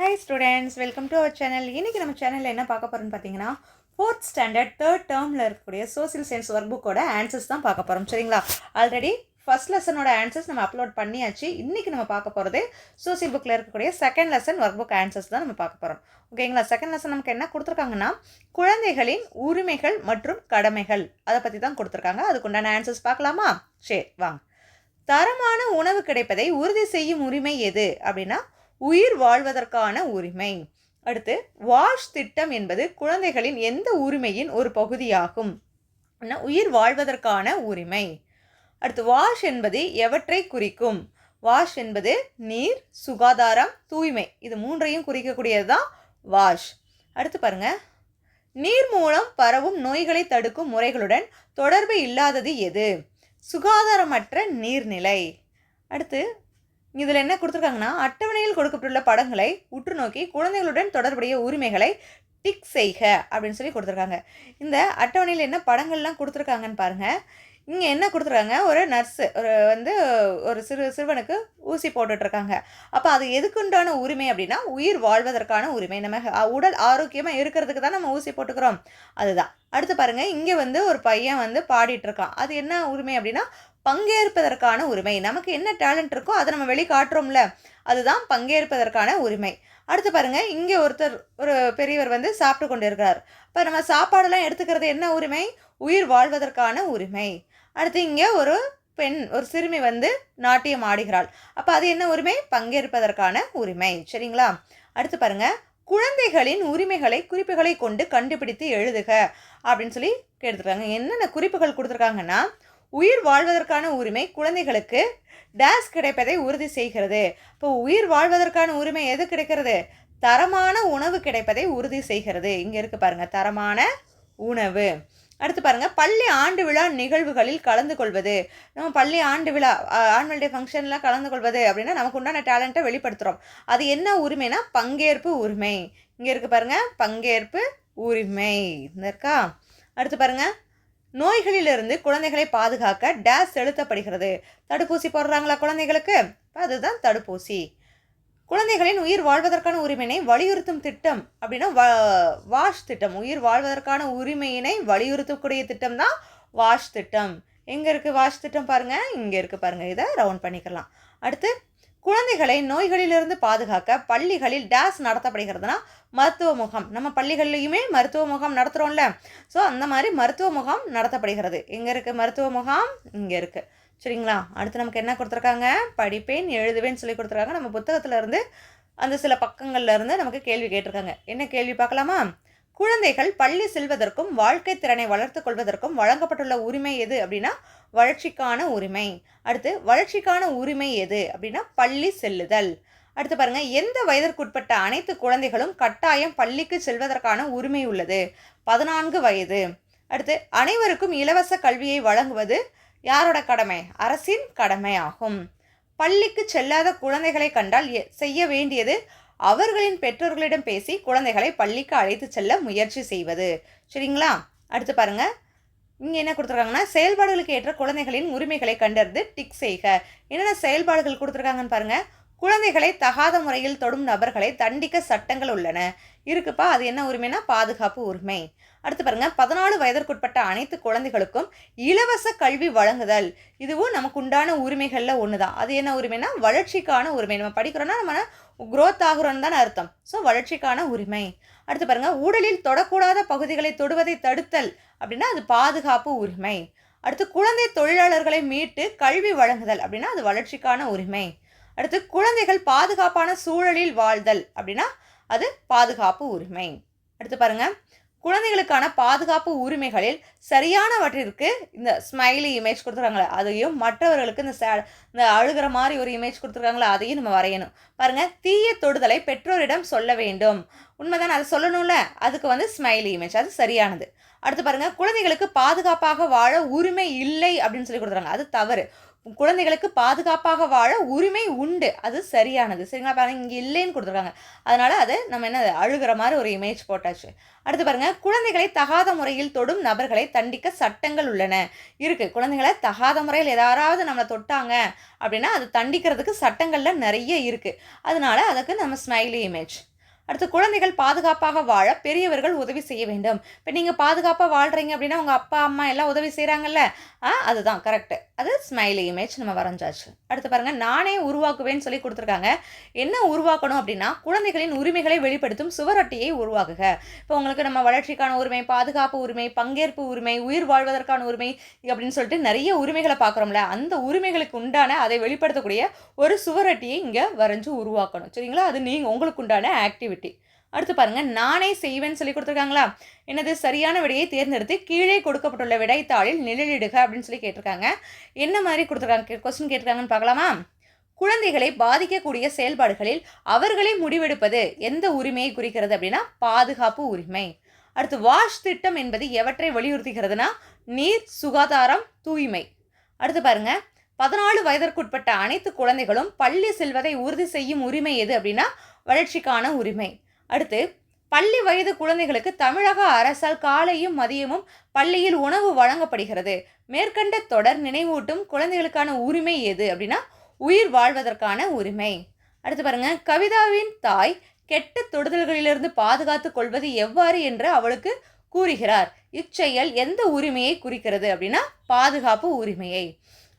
Hi students welcome to our channel இன்றைக்கி நம்ம சேனலில் என்ன பார்க்க போகிறோம்னு பார்த்தீங்கன்னா ஃபோர்த் ஸ்டாண்டர்ட் தேர்ட் டேர்மில் இருக்கக்கூடிய சோசியல் சயின்ஸ் ஒர்க் புக்கோட ஆன்சர்ஸ் தான் பார்க்க போகிறோம் சரிங்களா? ஆல்ரெடி ஃபர்ஸ்ட் லெசனோட ஆன்சர்ஸ் நம்ம அப்லோட் பண்ணியாச்சு. இன்றைக்கி நம்ம பார்க்க போகிறது சோசியல் புக்கில் இருக்கக்கூடிய second lesson work book answers தான் நம்ம பார்க்க போகிறோம் ஓகேங்களா செகண்ட் லெசன் நமக்கு என்ன கொடுத்துருக்காங்கன்னா குழந்தைகளின் உரிமைகள் மற்றும் கடமைகள். அதை பற்றி தான் கொடுத்துருக்காங்க. அதுக்குண்டான ஆன்சர்ஸ் பார்க்கலாமா? சரி வாங்க. தரமான உணவு கிடைப்பதை உறுதி செய்யும் உரிமை எது? அப்படின்னா உயிர் வாழ்வதற்கான உரிமை. அடுத்து வாஷ் திட்டம் என்பது குழந்தைகளின் எந்த உரிமையின் ஒரு பகுதியாகும்? உயிர் வாழ்வதற்கான உரிமை. அடுத்து வாஷ் என்பது எவற்றை குறிக்கும்? வாஷ் என்பது நீர் சுகாதாரம் தூய்மை. இது மூன்றையும் குறிக்கக்கூடியது தான் வாஷ். அடுத்து பாருங்க. நீர் மூலம் பரவும் நோய்களை தடுக்கும் முறைகளுடன் தொடர்பு இல்லாதது எது? சுகாதாரமற்ற நீர்நிலை. அடுத்து இதில் என்ன கொடுத்துருக்காங்கன்னா அட்டவணையில் கொடுக்கப்பட்டுள்ள படங்களை உற்று நோக்கி குழந்தைகளுடன் தொடர்புடைய உரிமைகளை டிக் செய்க அப்படின்னு சொல்லி கொடுத்துருக்காங்க. இந்த அட்டவணையில் என்ன படங்கள்லாம் கொடுத்துருக்காங்கன்னு பாருங்கள் இங்கே என்ன கொடுத்துருக்காங்க? ஒரு நர்ஸு ஒரு வந்து ஒரு சிறு சிறுவனுக்கு ஊசி போட்டுட்ருக்காங்க. அப்போ அது எதுக்குண்டான உரிமை அப்படின்னா உயிர் வாழ்வதற்கான உரிமை. நம்ம உடல் ஆரோக்கியமாக இருக்கிறதுக்கு தான் நம்ம ஊசி போட்டுக்கிறோம். அதுதான். அடுத்து பாருங்கள் இங்கே வந்து ஒரு பையன் வந்து பாடிட்டுருக்கான் அது என்ன உரிமை அப்படின்னா பங்கேற்பதற்கான உரிமை. நமக்கு என்ன டேலண்ட் இருக்கோ அதை நம்ம வெளி காட்டுறோம்ல அதுதான் பங்கேற்பதற்கான உரிமை. அடுத்து பாருங்க இங்கே ஒருத்தர் ஒரு பெரியவர் வந்து சாப்பிட்டு கொண்டு இருக்கிறார் இப்போ நம்ம சாப்பாடெல்லாம் எடுத்துக்கிறது என்ன உரிமை? உயிர் வாழ்வதற்கான உரிமை. அடுத்து இங்கே ஒரு பெண் ஒரு சிறுமி வந்து நாட்டியம் ஆடுகிறாள். அப்போ அது என்ன உரிமை? பங்கேற்பதற்கான உரிமை. சரிங்களா? அடுத்து பாருங்கள் குழந்தைகளின் உரிமைகளை குறிப்புகளை கொண்டு கண்டுபிடித்து எழுதுக அப்படின்னு சொல்லி கேட்டுருக்காங்க. என்னென்ன குறிப்புகள் கொடுத்துருக்காங்கன்னா உயிர் வாழ்வதற்கான உரிமை குழந்தைகளுக்கு டேஸ் கிடைப்பதை உறுதி செய்கிறது. இப்போ உயிர் வாழ்வதற்கான உரிமை எது கிடைக்கிறது? தரமான உணவு கிடைப்பதை உறுதி செய்கிறது. இங்கே இருக்குது பாருங்கள் தரமான உணவு. அடுத்து பாருங்க பள்ளி ஆண்டு விழா நிகழ்வுகளில் கலந்து கொள்வது. நம்ம பள்ளி ஆண்டு விழா ஆனுவல் டே ஃபங்க்ஷன்லாம் கலந்து கொள்வது அப்படின்னா நமக்கு உண்டான டேலண்ட்டை வெளிப்படுத்துகிறோம் அது என்ன உரிமைனா பங்கேற்பு உரிமை. இங்கே இருக்குது பாருங்கள் பங்கேற்பு உரிமை. இருக்கா? அடுத்து பாருங்கள் நோய்களிலிருந்து குழந்தைகளை பாதுகாக்க டேஸ் செலுத்தப்படுகிறது. தடுப்பூசி போடுறாங்களா குழந்தைகளுக்கு? அதுதான் தடுப்பூசி. குழந்தைகளின் உயிர் வாழ்வதற்கான உரிமையினை வலியுறுத்தும் திட்டம் அப்படின்னா வா- வாஷ் திட்டம். உயிர் வாழ்வதற்கான உரிமையினை வலியுறுத்தக்கூடிய திட்டம் தான் வாஷ் திட்டம். எங்கே இருக்குது வாஷ் திட்டம் பாருங்கள் இங்கே இருக்குது பாருங்கள் இதை ரவுண்ட் பண்ணிக்கலாம். அடுத்து குழந்தைகளை நோய்களிலிருந்து பாதுகாக்க பள்ளிகளில் டேஸ் நடத்தப்படுகிறதுனா மருத்துவ முகாம். நம்ம பள்ளிகள்லையுமே மருத்துவ முகாம் நடத்துகிறோம்ல ஸோ அந்த மாதிரி மருத்துவ முகாம் நடத்தப்படுகிறது. எங்கே இருக்குது மருத்துவ முகாம்? இங்கே இருக்குது சரிங்களா? அடுத்து நமக்கு என்ன கொடுத்துருக்காங்க? படிப்பேன் எழுதுவேன் சொல்லி கொடுத்துருக்காங்க. நம்ம புத்தகத்திலேருந்து அந்த சில பக்கங்கள்லேருந்து நமக்கு கேள்வி கேட்டிருக்காங்க. என்ன கேள்வி பார்க்கலாமா? குழந்தைகள் பள்ளி செல்வதற்கும் வாழ்க்கை திறனை வளர்த்து கொள்வதற்கும் வழங்கப்பட்டுள்ள உரிமை எது அப்படின்னா வளர்ச்சிக்கான உரிமை. அடுத்து வளர்ச்சிக்கான உரிமை எது? அப்படின்னா பள்ளி செல்லுதல். அடுத்து பாருங்க எந்த வயதிற்குட்பட்ட அனைத்து குழந்தைகளும் கட்டாயம் பள்ளிக்கு செல்வதற்கான உரிமை உள்ளது? பதினான்கு வயது. அடுத்து அனைவருக்கும் இலவச கல்வியை வழங்குவது யாரோட கடமை? அரசின் கடமை ஆகும். பள்ளிக்கு செல்லாத குழந்தைகளை கண்டால் எ- செய்ய வேண்டியது அவர்களின் பெற்றோர்களிடம் பேசி குழந்தைகளை பள்ளிக்கு அழைத்து செல்ல முயற்சி செய்வது. சரிங்களா? அடுத்து பாருங்கள் இங்கே என்ன கொடுத்துருக்காங்கன்னா செயல்பாடுகளுக்கு ஏற்ற குழந்தைகளின் உரிமைகளை கண்டறிந்து டிக் செய்க. என்னென்ன செயல்பாடுகள் கொடுத்துருக்காங்கன்னு பாருங்க. குழந்தைகளை தகாத முறையில் தொடும் நபர்களை தண்டிக்க சட்டங்கள் உள்ளன. இருக்குப்பா அது என்ன உரிமைனா பாதுகாப்பு உரிமை. அடுத்து பாருங்க பதினாலு வயதிற்குட்பட்ட அனைத்து குழந்தைகளுக்கும் இலவச கல்வி வழங்குதல். இதுவும் நமக்கு உண்டான உரிமைகளில் ஒன்று தான் அது என்ன உரிமைனா வளர்ச்சிக்கான உரிமை. நம்ம படிக்கிறோன்னா நம்ம குரோத் ஆகுறோன்னு தானே அர்த்தம். ஸோ வளர்ச்சிக்கான உரிமை. அடுத்து பாருங்கள் உடலில் தொடக்கூடாத பகுதிகளை தொடுவதை தடுத்தல். அப்படின்னா அது பாதுகாப்பு உரிமை. அடுத்து குழந்தை தொழிலாளர்களை மீட்டு கல்வி வழங்குதல் அப்படின்னா அது வளர்ச்சிக்கான உரிமை. அடுத்து குழந்தைகள் பாதுகாப்பான சூழலில் வாழ்தல் அப்படின்னா அது பாதுகாப்பு உரிமை. அடுத்து பாருங்க குழந்தைகளுக்கான பாதுகாப்பு உரிமைகளில் சரியானவற்றிற்கு இந்த ஸ்மைலி இமேஜ் கொடுத்துருக்காங்களே அதையும் மற்றவர்களுக்கு இந்த சே இந்த அழுகிற மாதிரி ஒரு இமேஜ் கொடுத்துருக்காங்களே அதையும் நம்ம வரையணும். பாருங்கள் தீய தொடுதலை பெற்றோரிடம் சொல்ல வேண்டும். உண்மைதான்? அதை சொல்லணும்ல. அதுக்கு வந்து ஸ்மைலி இமேஜ் அது சரியானது. அடுத்து பாருங்கள் குழந்தைகளுக்கு பாதுகாப்பாக வாழ உரிமை இல்லை அப்படின்னு சொல்லி கொடுத்துறாங்க அது தவறு. குழந்தைகளுக்கு பாதுகாப்பாக வாழ உரிமை உண்டு. அது சரியானது. சரிங்களா? பாருங்க இங்கே இல்லைன்னு கொடுத்துருக்காங்க. அதனால அது நம்ம என்ன அழுகிற மாதிரி ஒரு இமேஜ் போட்டாச்சு. அடுத்து பாருங்க குழந்தைகளை தகாத முறையில் தொடும் நபர்களை தண்டிக்க சட்டங்கள் உள்ளன. இருக்கு. குழந்தைகளை தகாத முறையில் எதாராவது நம்மளை தொட்டாங்க அப்படின்னா அது தண்டிக்கிறதுக்கு சட்டங்கள்ல நிறைய இருக்கு. அதனால அதுக்கு நம்ம ஸ்மைலி இமேஜ் அடுத்து குழந்தைகள் பாதுகாப்பாக வாழ பெரியவர்கள் உதவி செய்ய வேண்டும். இப்போ நீங்கள் பாதுகாப்பாக வாழ்கிறீங்க அப்படின்னா உங்கள் அப்பா அம்மா எல்லாம் உதவி செய்கிறாங்கல்ல ஆ அதுதான் கரெக்டு அது ஸ்மைலி இமேஜ் நம்ம வரைஞ்சாச்சு. அடுத்து பாருங்கள் நானே உருவாக்குவேன்னு சொல்லி கொடுத்துருக்காங்க. என்ன உருவாக்கணும் அப்படின்னா குழந்தைகளின் உரிமைகளை வெளிப்படுத்தும் சுவரொட்டியை உருவாக்குக. இப்போ உங்களுக்கு நம்ம வளர்ச்சிக்கான உரிமை பாதுகாப்பு உரிமை பங்கேற்பு உரிமை உயிர் வாழ்வதற்கான உரிமை அப்படின்னு சொல்லிட்டு நிறைய உரிமைகளை பார்க்குறோம்ல அந்த உரிமைகளுக்கு உண்டான அதை வெளிப்படுத்தக்கூடிய ஒரு சுவரொட்டியை இங்கே வரைஞ்சு உருவாக்கணும். சரிங்களா? அது நீங்கள் உங்களுக்கு உண்டான ஆக்டிவிட்டி அடுத்து பாருங்கள் நானே செய்வேன்னு சொல்லி கொடுத்துருக்காங்களா? எனது சரியான விடையை தேர்ந்தெடுத்து கீழே கொடுக்கப்பட்டுள்ள விடைத்தாளில் நிழலிடுக அப்படின்னு சொல்லி கேட்டிருக்காங்க. என்ன மாதிரி கொடுத்துருக்காங்க? கொஸ்டின் கேட்டிருக்காங்கன்னு பார்க்கலாமா? குழந்தைகளை பாதிக்கக்கூடிய செயல்பாடுகளில் அவர்களே முடிவெடுப்பது எந்த உரிமையை குறிக்கிறது அப்படின்னா பாதுகாப்பு உரிமை. அடுத்து வாஷ் திட்டம் என்பது எவற்றை வலியுறுத்துகிறதுனா நீர் சுகாதாரம் தூய்மை. அடுத்து பாருங்க பதினாலு வயதிற்குட்பட்ட அனைத்து குழந்தைகளும் பள்ளி செல்வதை உறுதி செய்யும் உரிமை எது அப்படின்னா வளர்ச்சிக்கான உரிமை. அடுத்து பள்ளி வயது குழந்தைகளுக்கு தமிழக அரசால் காலையும் மதியமும் பள்ளியில் உணவு வழங்கப்படுகிறது. மேற்கண்ட தொடர் நினைவூட்டும் குழந்தைகளுக்கான உரிமை எது அப்படின்னா உயிர் வாழ்வதற்கான உரிமை. அடுத்து பாருங்க கவிதாவின் தாய் கெட்ட தொடுதல்களிலிருந்து பாதுகாத்து கொள்வது எவ்வாறு என்று அவளுக்கு கூறுகிறார். இச்செயல் எந்த உரிமையை குறிக்கிறது அப்படின்னா பாதுகாப்பு உரிமையை.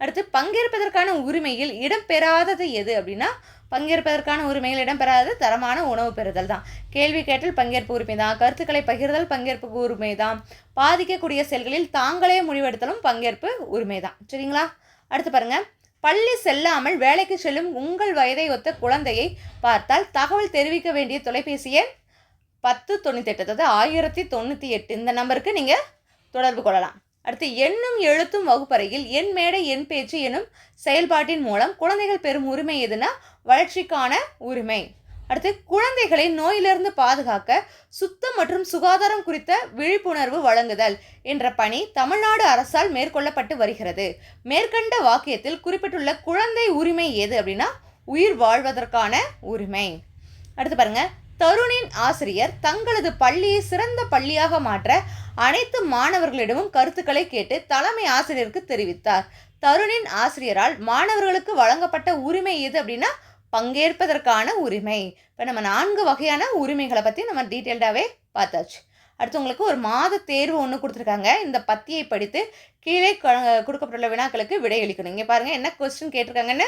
அடுத்து பங்கேற்பதற்கான உரிமையில் இடம்பெறாதது எது அப்படின்னா பங்கேற்பதற்கான உரிமையில் இடம்பெறாதது தரமான உணவு பெறுதல் தான். கேள்வி கேட்டல் பங்கேற்பு உரிமை தான். கருத்துக்களை பகிர்தல் பங்கேற்பு உரிமை தான். பாதிக்கக்கூடிய செயல்களில் தாங்களே முடிவெடுத்தலும் பங்கேற்பு உரிமை தான். சரிங்களா? அடுத்து பாருங்கள் பள்ளி செல்லாமல் வேலைக்கு செல்லும் உங்கள் வயதை ஒத்த குழந்தையை பார்த்தால் தகவல் தெரிவிக்க வேண்டிய தொலைபேசி எண் பத்து தொண்ணூற்றி எட்டு அதாவது ஆயிரத்தி தொண்ணூற்றி எட்டு. இந்த நம்பருக்கு நீங்கள் தொடர்பு கொள்ளலாம். அடுத்து எண்ணும் எழுத்தும் வகுப்பறையில் என் மேடை என் பேச்சு எனும் செயல்பாட்டின் மூலம் குழந்தைகள் பெறும் உரிமை எதுனா வளர்ச்சிக்கான உரிமை. அடுத்து குழந்தைகளை நோயிலிருந்து பாதுகாக்க சுத்தம் மற்றும் சுகாதாரம் குறித்த விழிப்புணர்வு வழங்குதல் என்ற பணி தமிழ்நாடு அரசால் மேற்கொள்ளப்பட்டு வருகிறது. மேற்கண்ட வாக்கியத்தில் குறிப்பிட்டுள்ள குழந்தை உரிமை எது அப்படின்னா உயிர் வாழ்வதற்கான உரிமை. அடுத்து பாருங்க தருணின் ஆசிரியர் தங்களது பள்ளியை சிறந்த பள்ளியாக மாற்ற அனைத்து மாணவர்களிடமும் கருத்துக்களை கேட்டு தலைமை ஆசிரியருக்கு தெரிவித்தார். தருணின் ஆசிரியரால் மாணவர்களுக்கு வழங்கப்பட்ட உரிமை எது அப்படின்னா பங்கேற்பதற்கான உரிமை. இப்போ நம்ம நான்கு வகையான உரிமைகளை பற்றி நம்ம டீட்டெயில்டாகவே பார்த்தாச்சு. அடுத்து உங்களுக்கு ஒரு மாத தேர்வு ஒன்று கொடுத்துருக்காங்க. இந்த பத்தியை படித்து கீழே கொடுக்கப்பட்டுள்ள வினாக்களுக்கு விடையளிக்கணும் இங்கே பாருங்கள் என்ன கொஸ்டின் கேட்டிருக்காங்கன்னு?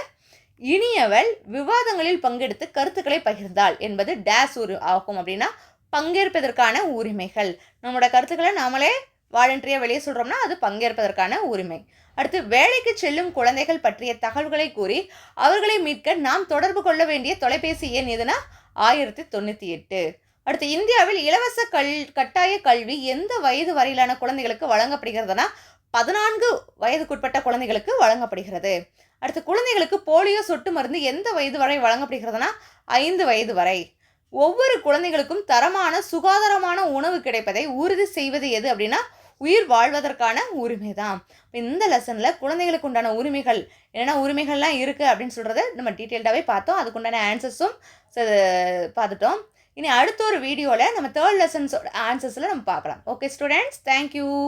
இனியவள் விவாதங்களில் பங்கெடுத்து கருத்துக்களை பகிர்ந்தாள் என்பது டேஸ் ஒரு ஆகும் அப்படின்னா பங்கேற்பதற்கான உரிமைகள். நம்மளோட கருத்துக்களை நாமளே வாலண்டரியாக வெளியே சொல்கிறோம்னா அது பங்கேற்பதற்கான உரிமை. அடுத்து வேலைக்கு செல்லும் குழந்தைகள் பற்றிய தகவல்களை கூறி அவர்களை மீட்க நாம் தொடர்பு கொள்ள வேண்டிய தொலைபேசி எண் எதுனா ஆயிரத்தி தொண்ணூற்றி எட்டு. அடுத்து இந்தியாவில் இலவச கல் கட்டாய கல்வி எந்த வயது வரையிலான குழந்தைகளுக்கு வழங்கப்படுகிறதுனா பதினான்கு வயதுக்குட்பட்ட குழந்தைகளுக்கு வழங்கப்படுகிறது. அடுத்து குழந்தைகளுக்கு போலியோ சொட்டு மருந்து எந்த வயது வரை வழங்கப்படுகிறதுனா ஐந்து வயது வரை. ஒவ்வொரு குழந்தைகளுக்கும் தரமான சுகாதாரமான உணவு கிடைப்பதை உறுதி செய்வது எது அப்படின்னா உயிர் வாழ்வதற்கான உரிமை தான் இந்த லெசனில் குழந்தைகளுக்கு உண்டான உரிமைகள் என்னென்ன உரிமைகள்லாம் இருக்குது அப்படின்னு சொல்கிறத நம்ம டீட்டெயில்டாகவே பார்த்தோம். அதுக்குண்டான ஆன்சர்ஸும் பார்த்துட்டோம். இனி அடுத்த ஒரு வீடியோவில் நம்ம தேர்ட் லெசன்ஸோட ஆன்சர்ஸில் நம்ம பார்க்கலாம். Okay students thank you